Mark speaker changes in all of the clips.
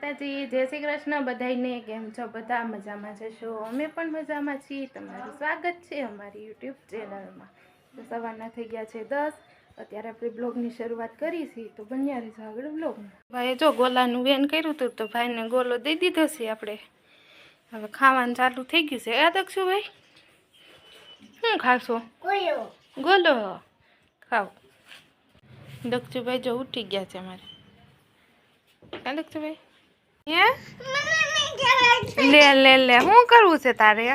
Speaker 1: માતાજી જય શ્રી કૃષ્ણ. બધાને કેમ છો? બધા મજામાં જશો અમે પણ મજામાં છીએ. તમારું સ્વાગત છે અમારી યુટ્યુબ ચેનલમાં. તો સવારના થઈ ગયા છે દસ. અત્યારે આપણે બ્લોગની શરૂઆત કરી છે તો બન્યા રહીશું આગળ બ્લોગ ભાઈએ જો ગોલાનું વેન કર્યું હતું તો ભાઈને ગોલો દઈ દીધો છે આપણે. હવે ખાવાનું ચાલુ થઈ ગયું છે. યાદ રાખશું ભાઈ? શું ખાશો? ગોલો. ખાવ દક્ષુભાઈ જો ઉઠી ગયા છે અમારે. હા દક્ષુભાઈ હે? લે લે લે શું કરવું છે તારે?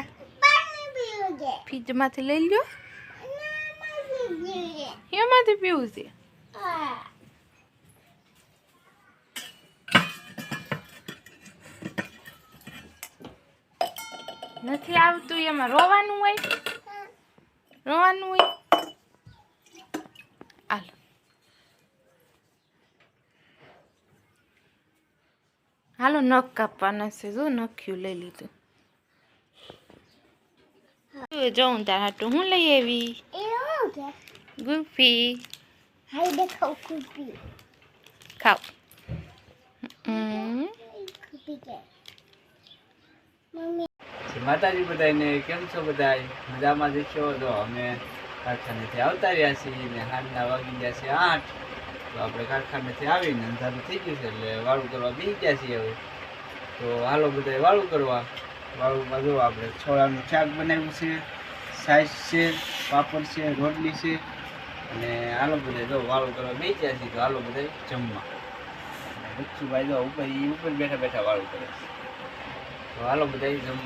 Speaker 1: ફ્રીજમાંથી લઈ લ્યો. એમાંથી પીવું છે. નથી આવતું એમાં રોવાનું હોય. રોવાનું હોય. હાલ. હાલો નખ કાપવાના છે જો નખ્યું લઈ લીધું જો જોઉં તાર હાટું હું લઈ આવી ગુફી ખાવ.
Speaker 2: માતાજી બધાને કેમ છો બધાય મજામાં જશો જો અમે કારખાનેથી આવતા રહ્યા છીએ ને સાંજના વાગી ગયા છે આઠ તો આપણે કારખાનેથી આવીને અંધારું થઈ ગયું છે એટલે વાળું કરવા બી ગયા છીએ હવે. તો હાલો બધાય વાળું કરવા. વાળુંમાં જો આપણે છોળાનું શાક બનાવ્યું છે સાઈઝ છે, પાપડ છે, રોટલી છે. અને હાલો બધાય જો વાળું કરવા બેસી ગયા છીએ તો હાલો બધાય જમવા. બચ્ચુભાઈ જો ઉપર ઉપર બેઠા બેઠા વાળું કરે તો હાલો બધાય જમવા.